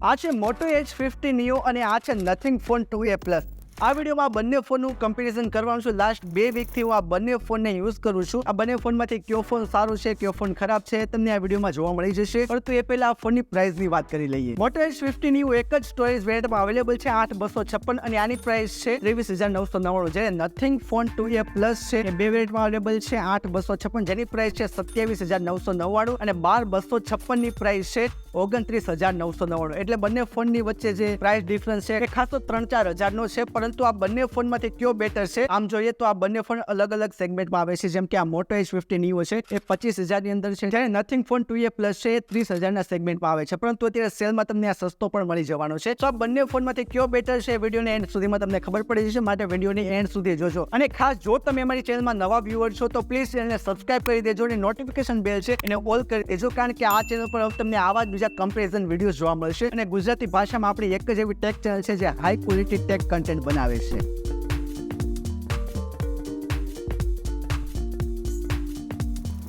આ છે મોટો એચ ફિફ્ટી નિયો અને આ છે Nothing Phone two A Plus. આ વિડીયોમાં બંને ફોનનું કમ્પેરિઝન કરવાનું છું. લાસ્ટ બે વીકથી હું આ બંને ફોનને યુઝ કરું છું. આ બંને ફોનમાંથી કયો ફોન સારો છે, કયો ફોન ખરાબ છે, તમને આ વિડીયોમાં જોવા મળી જશે. પરંતુ એ પહેલા આ ફોનની પ્રાઇસની વાત કરી લઈએ. મોટો એચ ફિફ્ટી ન્યુ એક જ સ્ટોરેજ વેરિયન્ટમાં અવેલેબલ છે, આઠ બસો છપ્પન અને આની પ્રાઇસ છે ત્રેવીસ હજાર નવસો નવ્વાણું. જ્યારે Nothing Phone two A Plus છે બે વેરિયન્ટમાં અવેલેબલ છે, આઠ બસો છપ્પન. જેની પ્રાઇસ છે સત્યાવીસ હજાર નવસો નવ્વાણું અને બાર બસો છપ્પનની પ્રાઇસ છે ઓગણત્રીસ હજાર નવસો નવ્વાણું. એટલે બંને ફોનની વચ્ચે જે પ્રાઇસ ડિફરન્સ છે, એ ખાસ તો ત્રણ ચાર હજારનો છે, પરંતુ આ બંને ફોનમાંથી કયો બેટર છે? આમ જોઈએ તો આ બંને ફોન અલગ અલગ સેગમેન્ટમાં આવે છે, જેમ કે આ મોટો એચ ફિફ્ટી નિયો છે, એ પચીસ હજારની અંદર છે. જ્યારે Nothing Phone two A Plus છે, એ ત્રીસ હજારના સેગમેન્ટમાં આવે છે. પરંતુ અત્યારે સેલમાં તમને આ સસ્તો પણ મળી જવાનો છે. તો આ બંને ફોનમાંથી કયો બેટર છે વિડીયોને એન્ડ સુધીમાં તમને ખબર પડી જશે. માટે વિડીયોની એન્ડ સુધી જોજો. અને ખાસ જો તમે અમારી ચેનલમાં નવા વ્યુઅર છો, તો પ્લીઝ ચેનલને સબસ્ક્રાઇબ કરી દેજો અને નોટિફિકેશન બેલ છે, એને ઓલ કરી દેજો. કારણ કે આ ચેનલ પર તમને આવા જ બીજા કમ્પેરિઝન વિડીયોઝ જોવા મળશે અને ગુજરાતી ભાષામાં આપણી એક જ એવી ટેક ચેનલ છે જે હાઈ ક્વોલિટી ટેક કન્ટેન્ટ બનાવે છે.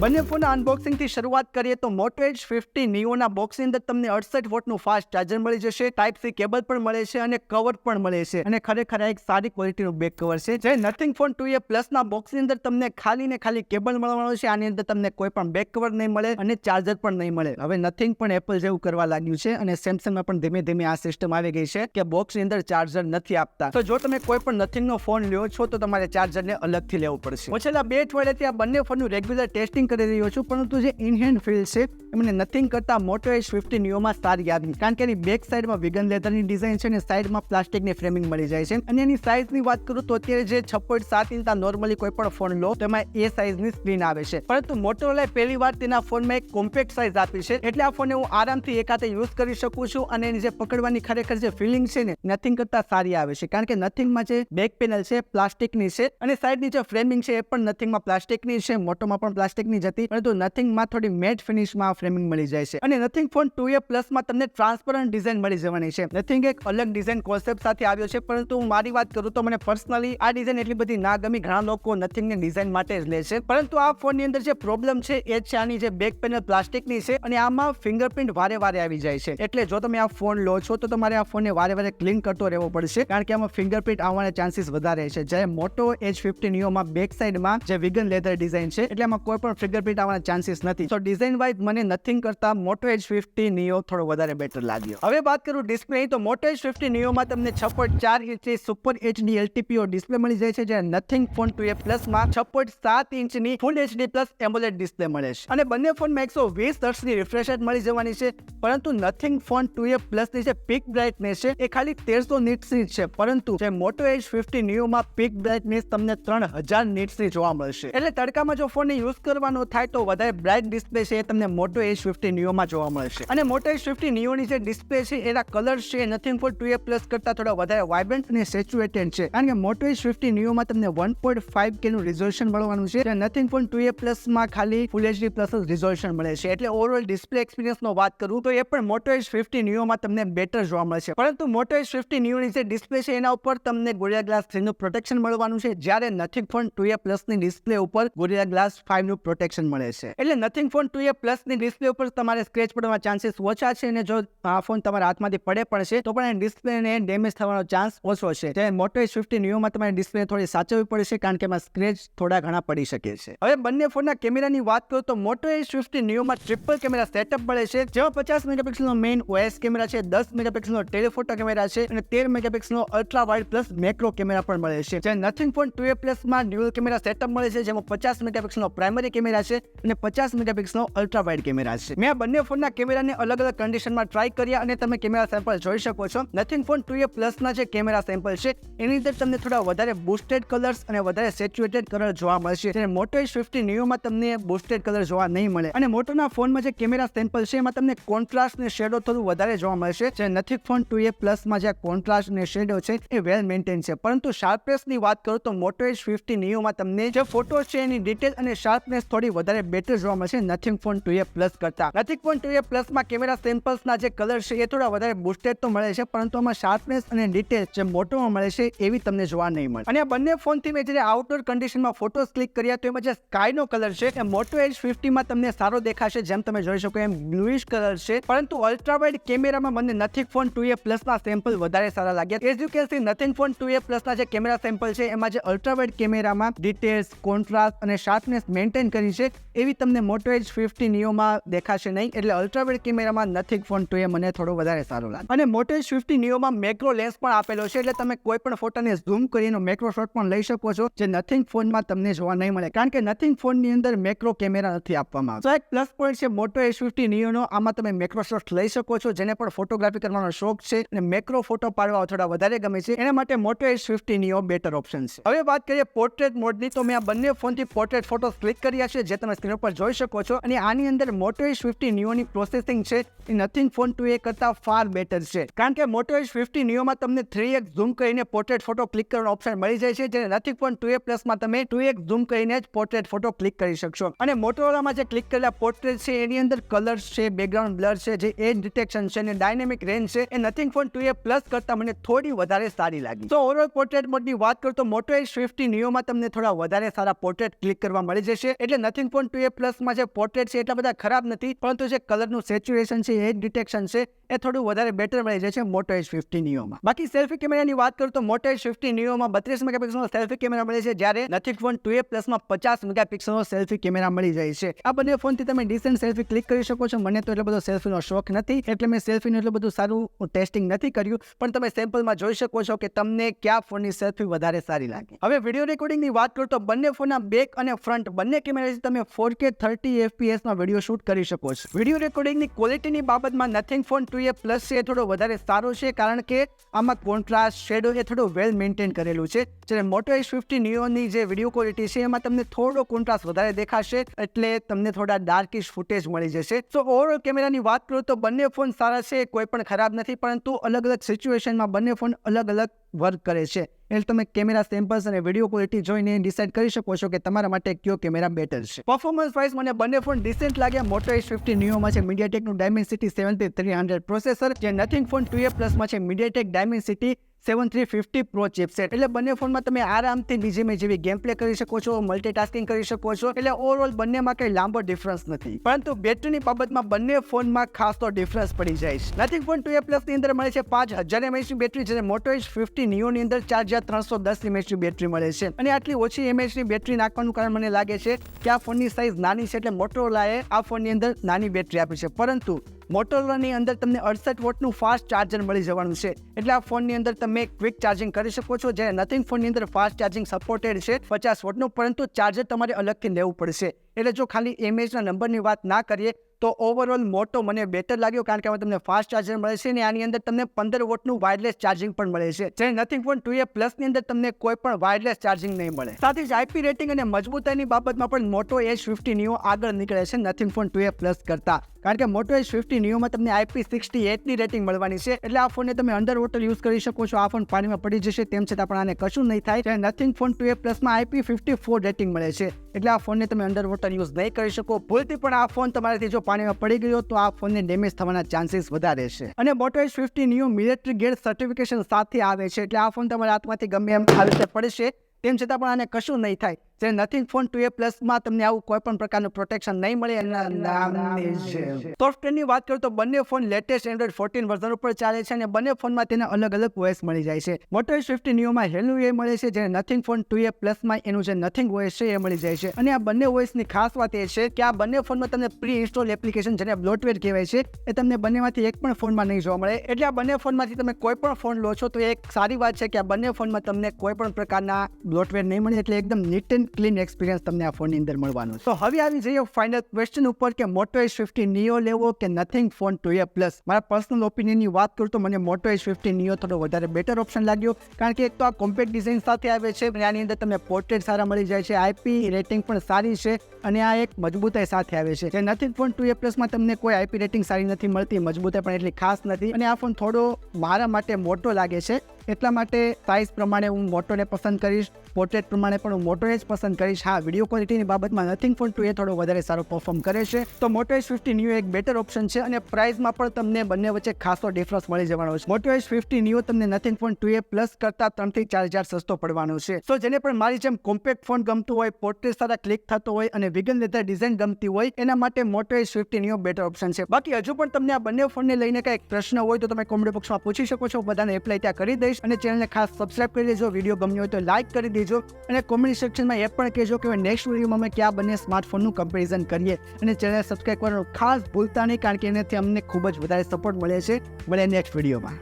બંને ફોનના અનબોક્સિંગથી શરૂઆત કરીએ તો મોટો એજ ફિફ્ટી નિયોના બોક્સની અંદર તમને અડસઠ વોટનું ફાસ્ટ ચાર્જર મળી જશે ટાઈપ સી કેબલ પણ મળે છે અને કવર પણ મળે છે. અને ખરેખર એક સારી ક્વોલિટીનું બેક કવર છે, જે નથિંગ ફોન ટુ એ પ્લસના બોક્સની અંદર તમને ખાલી ને ખાલી કેબલ મળવાનું છે. આની અંદર તમને કોઈ પણ બેક કવર નહીં મળે અને ચાર્જર પણ નહીં મળે. હવે નથિંગ પણ એપલ જેવું કરવા લાગ્યું છે અને સેમસંગમાં પણ ધીમે ધીમે આ સિસ્ટમ આવી ગઈ છે કે બોક્સની અંદર ચાર્જર નથી આપતા. તો જો તમે કોઈ પણ નથિંગનો ફોન લ્યો છો તો તમારે ચાર્જરને અલગથી લેવું પડશે. છેલ્લા બે અઠવાડિયાથી આ બંને ફોનનું રેગ્યુલર ટેસ્ટિંગ કરી રહ્યો છું, પરંતુ જે ઇનહેન્ડ ફીલ છે, એમને નથિંગ કરતા મોટો એચ ફિફ્ટી નિયોમાં સારી આવી કારણ કે એની બેક સાઈડમાં વિગન લેધરની ડિઝાઇન છે અને સાઈડમાં પ્લાસ્ટિકની ફ્રેમિંગ મળી જાય છે. અને એની સાઇઝની વાત કરું તો અત્યારે જે છ પોઈન્ટ સાત ઇંચના નોર્મલી કોઈ પણ ફોન લો, તો એમાં એ સાઇઝની સ્ક્રીન આવે છે. પરંતુ મોટોરોલાએ પહેલી વાર તેના ફોનમાં એક કોમ્પેક્ટ સાઇઝ આપી છે, એટલે આ ફોનને હું આરામથી એકાતે યુઝ કરી શકું છું અને એની જે પકડવાની ખરેખર જે ફિલિંગ છે ને નથિંગ કરતા સારી આવે છે. કારણ કે નથિંગમાં જે બેક પેનલ છે પ્લાસ્ટિકની છે, અને સાઈડની જે ફ્રેમિંગ છે, એ પણ નથિંગમાં પ્લાસ્ટિકની છે, મોટોમાં પણ પ્લાસ્ટિકની જ હતી પરંતુ નથિંગમાં થોડી મેટ ફિનિશમાં ફ્રેમિંગ મળી જાય છે. અને નથિંગ ફોન ટુ એ પ્લસમાં તમને ટ્રાન્સપરન્ટ ડિઝાઇન મળી જવાની છે. નથિંગ એક અલગ ડિઝાઇન કોન્સેપ્ટ સાથે આવ્યો છે, પરંતુ હું મારી વાત કરું તો મને પર્સનલી આ ડિઝાઇન એટલી બધી ના ગમી ઘણા લોકો નથિંગની ડિઝાઇન માટે જ લે છે. પરંતુ આ ફોનની અંદર જે પ્રોબ્લેમ છે, એ છે આની જે બેક પેનલ પ્લાસ્ટિકની છે, અને આમાં ફિંગરપ્રિન્ટ વારે વારે આવી જાય છે. એટલે જો તમે આ ફોન લો છો, તો તમારે આ ફોનને વારે વારે ક્લીન કરતો રહેવો પડશે, કારણ કે આમાં ફિંગરપ્રિન્ટ આવવાના ચાન્સીસ વધારે છે. જ્યારે મોટો એચ ફિફ્ટીન નિયોમાં બેક સાઈડમાં જે વિગન લેધર ડિઝાઇન છે, એટલે આમાં કોઈ પણ ફિંગરપ્રિન્ટ આવવાના ચાન્સીસ નથી. તો ડિઝાઇન વાઇઝ મને નથિંગ કરતા મોટો એચ ફિફ્ટી નિયો થોડો વધારે બેટર લાગ્યો. હવે વાત કરું ડિસ્પ્લે તો મોટો એચ ફિફ્ટી નિયોમાં તમને છ પોઈન્ટ ચાર ઇંચની સુપર એચડી એલટીપીઓ ડિસ્પ્લે મળી જાય છે જ્યારે નથિંગ ફોન ટુ એ પ્લસમાં છ પોઈન્ટ સાત ઇંચની full HD plus AMOLED display મળે છે. અને બંને ફોનમાં એકસો વીસ હર્ટ્સની રિફ્રેશ મળી જવાની છે, પરંતુ નથિંગ ફોન ટુ એ પ્લસની જે પીક બ્રાઇટનેસ છે, એ ખાલી તેરસો નીટ્સની જ છે. પરંતુ જે મોટો એચ ફિફ્ટી નિયોમાં પીક બ્રાઇટનેસ તમને ત્રણ હજાર નીટ્સની જોવા મળશે. એટલે તડકામાં જો ફોનને યુઝ કરવાનો થાય તો વધારે બ્રાઇટ ડિસ્પ્લે છે એ તમને મોટો એચ ફિફ્ટી નિયોમાં જોવા મળશે. અને મોટો એચ ફિફ્ટી નિયોની જે ડિસ્પ્લે છે, એના કલર છે Nothing Phone two A Plus કરતા થોડા વધારે વાઇબ્રન્ટ અને સેચ્યુએટેડ છે. કારણ કે મોટો એચ ફિફ્ટી નિયોમાં તમને વન પોઈન્ટ ફાઈવ કેનું રિઝોલ્યુશન મળવાનું છે અને નથિંગ ફોર ટુ એ પ્લસમાં ખાલી ફૂલ એચડી પ્લસ રિઝોલ્યુશન મળે છે. એટલે ઓવરઓલ ડિસ્પ્લે એક્સપિરિયન્સનો વાત કરું તો એ પણ મોટો એચ ફિફ્ટી નિયોમાં તમને બેટર જોવા મળશે. પરંતુ મોટો એચ ફિફ્ટી નિયોની જે ડિસ્પ્લે છે, એના ઉપર તમને ગોરિયા ગ્લાસ થ્રીનું પ્રોટેક્શન મળવાનું છે. જ્યારે નથિંગ ફોન ટુ એ પ્લસની ડિસ્પ્લે ઉપર ગોરિયા ગ્લાસ ફાઈવનું પ્રોટેક્શન મળે છે. એટલે નથિંગ ફોન ટુ એ પ્લસની ડિસ્પ્લે ઉપર તમારે સ્ક્રેચ પડવાના ચાન્સીસ ઓછા છે અને જો આ ફોન તમારા હાથમાંથી પડે પણ છે, તો પણ ડિસ્પ્લેને ડેમેજ થવાનો ચાન્સ ઓછો છે. જ્યારે મોટો એચ ફિફ્ટી નિયોમાં તમારે ડિસ્પ્લે થોડી સાચવવી પડશે કારણ કે એમાં સ્ક્રેચ થોડા ઘણા પડી શકે છે. હવે બંને ફોનના કેમેરાની વાત કરું તો મોટો એ ફિફ્ટી નિયોમાં ટ્રિપલ કેમેરા સેટઅપ મળે છે, જેમાં પચાસ મેગાપિક્સલનો મેઇન ઓએસ કેમેરા છે, દસ મેગાપિક્સલનો ટેલિફોટો કેમેરા છે અને તેર મેગાપિક્સલનો ultra wide plus macro camera પણ મળે છે. જ્યારે નથિંગ ફોન ટુ એ પ્લસમાં ડ્યુઅલ કેમેરા સેટઅપ મળે છે, જેમાં પચાસ મેગાપિક્સલનો પ્રાઇમરી કેમેરા છે અને પચાસ મેગાપિક્સલનો અલ્ટ્રા વાઇડ કેમેરા છે. મેં બંને ફોનના કેમેરાને અલગ અલગ કન્ડિશનમાં ટ્રાય કર્યા અને તમે કેમેરા સેમ્પલ જોઈ શકો છો. નથિંગ ફોન ટુ એ પ્લસના જે કેમેરા સેમ્પલ છે, એની અંદર તમને થોડા વધારે બુસ્ટેડ કલર્સ અને વધારે સેચ્યુએટેડ કલર જોવા મળશે. જ્યારે મોટો ફિફ્ટી ન્યુમાં તમને બુસ્ટેડ કલર જોવા નહીં મળે. અને મોટોના ફોનમાં જે કેમેરા સેમ્પલ છે, એમાં તમને કોન્ટ્રાસ્ટ અને શેડો થોડું વધારે જોવા મળશે. જે નથિંગ ફોન ટુ એ પ્લસમાં જે કોન્ટ્રાસ્ટ ને શેડો છે, એ વેલ મેન્ટેન છે. પરંતુ શાર્પનેસની વાત કરું તો મોટો ફિફ્ટી ન્યુમાં તમને જે ફોટો છે, એની ડિટેલ અને શાર્પનેસ થોડી થોડી વધારે બેટર જોવા મળશે. Nothing Phone two A plus કરતા. નથિંગ ફોન ટુ એ પ્લસમાં કેમેરા સેમ્પલ્સના જે કલર છે, એ થોડા વધારે બુસ્ટેડ તો મળે છે, પરંતુ આમાં શાર્પનેસ અને ડિટેલ જે મોટોમાં મળે છે, એવી તમને જોવા નહીં મળે. અને આ બંને ફોનથી મેં જ્યારે આઉટડોર કન્ડિશનમાં ફોટોસ ક્લિક કર્યા, તો એમાં જે સ્કાયનો કલર છે, એ મોટો એજ ફિફ્ટીમાં તમને સારો દેખાશે, જેમ તમે જોઈ શકો એમ બ્લુઇશ કલર છે. પરંતુ અલ્ટ્રાવાઇડ કેમેરામાં મને નથિંગ ફોન ટુ એ પ્લસના સેમ્પલ વધારે સારા લાગ્યા. As you can see Nothing Phone two A પ્લસના જે કેમેરા સેમ્પલ છે, એમાં જે અલ્ટ્રાવાઇડ કેમેરામાં ડિટેલ્સ કોન્ટ્રાસ્ટ અને શાર્પનેસ મેન્ટેન કરી છે. એવી તમને મોટો એજ ફિફ્ટી નિયોમાં દેખાશે નહીં. એટલે અલ્ટ્રાવાઇડ કેમેરામાં નથિંગ ફોન ટુ એ મને થોડો વધારે સારો લાગે. અને મોટો એજ ફિફ્ટી નિયોમાં મેક્રો લેન્સ પણ આપેલો છે. એટલે તમે કોઈ પણ ફોટોને ઝૂમ કરીને મેક્રો શોટ પણ લઈ શકો છો, જે નથિંગ ફોનમાં તમને જોવા નહીં મળે. કારણ કે નથિંગ ફોનની અંદર મેક્રો કેમેરા નથી આપવામાં આવતો. એક પ્લસ પોઈન્ટ છે મોટો એજ ફિફ્ટી નિયોનો આમાં તમે મેક્રો શોટ લઈ શકો છો, જેને પણ ફોટોગ્રાફી કરવાનો શોખ છે. અને મેક્રો ફોટો પાડવા થોડા વધારે ગમે છે. એના માટે Moto Edge fifty Neo better option છે. હવે વાત કરીએ પોર્ટ્રેટ મોડની તો મેં આ બંને ફોનથી પોર્ટ્રેટ ફોટો ક્લિક કર્યા છે. જે તમે સ્ક્રીન પર જોઈ શકો છો. અને આની અંદર મોટો એજ ફિફ્ટી નિયોની પ્રોસેસિંગ છે. એ નથિંગ ફોન ટુ એ કરતા ફાર બેટર છે. કારણ કે મોટો એજ ફિફ્ટી નિયોમાં તમને થ્રી એક ઝૂમ કરીને પોર્ટ્રેટ ફોટો ક્લિક કરવાનો ઓપ્શન મળી જાય છે જ્યારે નથિંગ ફોન ટુ એ પ્લસમાં તમે ટુ એક ઝૂમ કરીને જ પોર્ટ્રેટ ફોટો ક્લિક કરી શકશો. અને મોટોરોલામાં જે ક્લિક કરેલા પોર્ટ્રેટ છે, એની અંદર કલર્સ છે બેકગ્રાઉન્ડ બ્લર છે, જે એજ ડિટેક્શન છે, અને ડાયનેમિક રેન્જ છે, એ Nothing Phone two A Plus કરતાં મને થોડી વધારે સારી લાગી. તો ઓવરઓલ પોર્ટ્રેટ મોડની વાત કરું તો મોટો એજ ફિફ્ટી નિયોમાં તમને થોડા વધારે સારા પોર્ટ્રેટ ક્લિક કરવા મળી જશે. એટલે નથિંગ ફોન ટુ એ પ્લસમાં જે પોર્ટ્રેટ છે, એટલા બધા ખરાબ નથી, પરંતુ જે કલરનું સેચ્યુએશન છે એજ ડિટેક્શન છે, એ થોડું વધારે બેટર મળી જાય છે મોટો એજ ફિફ્ટી નિયોમાં બાકી સેલ્ફી કેમેરાની વાત કરું તો મોટો એચ ફિફ્ટી નિયોમાં બત્રીસ મેગાપિક્સલનો સેલ્ફી કેમેરા મળે છે, જ્યારે નથિંગ ફોન ટુ એ પ્લસમાં પચાસ મેગાપિક્સલનો સેલ્ફી કેમેરા મળી જાય છે. આ બંને ફોનથી તમે ડિસેન્ટ સેલ્ફી ક્લિક કરી શકો છો. મને તો એટલો બધો સેલ્ફીનો શોખ નથી, એટલે મેં સેલ્ફીનું એટલું બધું સારું ટેસ્ટિંગ નથી કર્યું, પણ તમે સેમ્પલમાં જોઈ શકો છો કે તમને કયા ફોનની સેલ્ફી વધારે સારી લાગે. હવે વીડિયો રેકોર્ડિંગની વાત કરું તો બંને ફોનના બેક અને ફ્રન્ટ બંને તમે ફોર કે થર્ટી એફપીએસમાં વીડિયો શૂટ કરી શકો છો. વીડિયો રેકોર્ડિંગની ક્વોલિટીની બાબતમાં Nothing Phone two A Plus છે એ થોડો વધારે સારો છે, કારણ કે આમાં કોન્ટ્રાસ્ટ શેડો એ થોડું વેલ મેન્ટેન કરેલું છે. જ્યારે મોટો એસ ફિફ્ટી નિયોની જે વીડિયો ક્વોલિટી છે, એમાં તમને થોડો કોન્ટ્રાસ્ટ વધારે દેખાશે, એટલે તમને થોડા ડાર્કિશ ફૂટેજ મળી જશે. સો ઓવરઓલ કેમેરાની વાત કરું તો બંને ફોન સારા છે, કોઈ પણ ખરાબ નથી, પરંતુ અલગ અલગ સિચ્યુએશનમાં બંને ફોન અલગ અલગ વર્ક કરે છે. એટલે તમે કેમેરા સેમ્પલ્સ અને વીડિયો ક્વોલિટી જોઈને ડિસાઇડ કરી શકો છો કે તમારા માટે કયો કેમેરા બેટર છે. પરફોર્મન્સ વાઇઝ મને બંને ફોન ડિસેન્ટ લાગ્યા. મોટો એસ ફિફ્ટી ન્યુમાં છે મીડિયાટેકનું Dimensity seventy three hundred processor જે નથિંગ ફોન ટુ એ પ્લસમાં છે MediaTek Dimensity seven three fifty Pro chipset એટલે બંને ફોનમાં તમે આરામથી બીજી મેં જેવી ગેમ પ્લે કરી શકો છો મલ્ટીટાસ્કિંગ કરી શકો છો. એટલે ઓવરઓલ બંનેમાં કંઈ લાંબો ડિફરન્સ નથી. પરંતુ બેટરીની બાબતમાં બંને ફોનમાં ખાસ તો ડિફરન્સ પડી જાય છે. નથિંગ ફોન ટુ એ પ્લસની અંદર મળે છે પાંચ હજાર એમએચની બેટરી જ્યારે મોટો એજ ફિફ્ટી નિયોની અંદર ચાર હજાર ત્રણસો દસ એમએચની બેટરી મળે છે. અને આટલી ઓછી એમએચની બેટરી નાખવાનું કારણ મને લાગે છે કે આ ફોનની સાઇઝ નાની છે એટલે મોટોરોલાએ આ ફોનની અંદર નાની બેટરી આપી છે. પરંતુ મોટોરોલાની અંદર તમને અડસઠ વોટનું ફાસ્ટ ચાર્જર મળી જવાનું છે. એટલે આ ફોનની અંદર તમે ક્વિક ચાર્જિંગ કરી શકો છો, જ્યારે નથિંગ ફોનની અંદર ફાસ્ટ ચાર્જિંગ સપોર્ટેડ છે, પચાસ વોટનું, પરંતુ ચાર્જર તમારે અલગથી લેવું પડશે. એટલે જો ખાલી એમએચના નંબરની વાત ના કરીએ, તો ઓવરઓલ મોટો મને બેટર લાગ્યો, કારણ કે આમાં તમને ફાસ્ટ ચાર્જર મળે છે અને આની અંદર તમને પંદર વોટનું વાયરલેસ ચાર્જિંગ પણ મળે છે. જે નથિંગ ફોન ટુ એ પ્લસની અંદર તમને કોઈ પણ વાયરલેસ ચાર્જિંગ નહીં મળે. સાથે જ આઈપી રેટિંગ અને મજબૂતાઈની બાબતમાં પણ મોટો એચ ફિફ્ટી નિયો આગળ નીકળે છે Nothing Phone two A Plus કરતા. કારણ કે મોટો એચ ફિફ્ટી નિયોમાં તમને આઈપી સિક્સટી એટની રેટિંગ મળવાની છે. એટલે આ ફોનને તમે અંડર વોટર યુઝ કરી શકો છો. આ ફોન પાણીમાં પડી જશે, તેમ છતાં પણ આને કશું નહીં થાય. જ્યારે નથિંગ ફોન ટુ એ પ્લસમાં આઈપી ફિફ્ટી ફોર રેટિંગ મળે છે. એટલે આ ફોનને તમે અંડર વોટર યુઝ નહીં કરી શકો. ભૂલથી પણ આ ફોન તમારાથી જો પાણીમાં પડી ગયો, તો આ ફોનને ડેમેજ થવાના ચાન્સીસ વધારે છે. અને Moto Edge fifty Neo military grade certification સાથે આવે છે. એટલે આ ફોન તમારા હાથમાંથી ગમે એમ આવી રીતે પડશે. તેમ છતાં પણ આને કશું નહીં થાય. જે નથિંગ ફોન ટુ એ પ્લસમાં તમને આવું કોઈ પણ પ્રકારનું પ્રોટેક્શન નહીં મળે એના નામની છે. સોફ્ટવેરની વાત કરું તો બંને phone latest Android fourteen version ઉપર ચાલે છે અને બંને ફોનમાં તેને અલગ અલગ ઓએસ મળી જાય છે. મોટો એસ ફિફ્ટી નિયોમાં હેલું એ મળે છે જ્યારે નથિંગ ફોન ટુ એ પ્લસમાં એનું જે નથિંગ ઓએસ છે એ મળી જાય છે. અને આ બંને ઓએસની ખાસ વાત એ છે કે આ બંને ફોનમાં તમને પ્રી ઇન્સ્ટોલ એપ્લિકેશન જેને બ્લોટવેર કહેવાય છે એ તમને બંનેમાંથી એક પણ ફોનમાં નહીં જોવા મળે. એટલે આ બંને ફોનમાંથી તમે કોઈ પણ ફોન લો છો તો એક સારી વાત છે કે આ બંને ફોનમાં તમને કોઈ પણ પ્રકારના બ્લોટવેર નહીં મળે એટલે એકદમ નીટ એન્ડ ક્લીન એક્સપિરિયન્સ તમને આ ફોનની અંદર મળવાનું તો હવે આવી જઈએ ફાઇનલ ક્વેશ્ચન ઉપર કે મોટો એસ ફિફ્ટી નિયો લેવો કે Nothing Phone two A Plus મારા પર્સનલ ઓપિનિયનની વાત કરું તો મને મોટો એસ ફિફ્ટી નિયો થોડો વધારે બેટર ઓપ્શન લાગ્યો. કારણ કે એક તો આ કોમ્પેક્ટ ડિઝાઇન સાથે આવે છે અને આની અંદર તમને પોર્ટ્રેટ સારા મળી જાય છે આઈપી રેટિંગ પણ સારી છે, અને આ એક મજબૂતાઈ સાથે આવે છે. જે ફોન ટુ એ પ્લસમાં તમને કોઈ આઈપી રેટિંગ સારી નથી મળતી, મજબૂતાઈ પણ એટલી ખાસ નથી. અને આ ફોન થોડો મારા માટે મોટો લાગે છે. એટલા માટે સાઇઝ પ્રમાણે હું મોટોને પસંદ કરીશ. પોર્ટ્રેટ પ્રમાણે પણ હું મોટો એજ પસંદ કરીશ. હા વીડિયો ક્વોલિટીની બાબતમાં નથિંગ ફોન ટુ એ થોડો વધારે સારો પરફોર્મ કરે છે. તો મોટો એજ ફિફ્ટી ન્યૂ એક બેટર ઓપ્શન છે અને પ્રાઇસમાં પણ તમને બંને વચ્ચે ખાસો ડિફરન્સ મળી જવાનો છે. મોટો એજ ફિફ્ટી ન્યૂ તમને Nothing Phone two A Plus કરતાં ત્રણથી ચાર હજાર સસ્તો પડવાનો છે. તો જેને પણ મારી જેમ કોમ્પેક્ટ ફોન ગમતું હોય પોર્ટ્રેટ સારા ક્લિક થતો હોય અને વિગન લેધર ડિઝાઇન ગમતી હોય, એના માટે Moto Edge fifty Neo better option છે. બાકી હજુ પણ તમને આ બંને ફોનને લઈને કંઈક પ્રશ્ન હોય તો તમે કોમેન્ટ બોક્સમાં પૂછી શકો છો. બધાને એપ્લાય ત્યાં કરી દઈશ અને ચેનલને ખાસ સબસ્ક્રાઇબ કરી દેજો. વીડિયો ગમ્યો હોય તો લાઇક કરી દેજો. અને કોમેન્ટ સેક્શનમાં એ પણ કહેજો કે નેક્સ્ટ વિડીયોમાં અમે ક્યાં બંને સ્માર્ટફોનનું કમ્પેરિઝન કરીએ અને ચેનલ સબસ્ક્રાઈબ કરવાનું ખાસ ભૂલતા નહીં, કારણ કે એનાથી અમને ખૂબ જ વધારે સપોર્ટ મળે છે. મળે નેક્સ્ટ વિડીયોમાં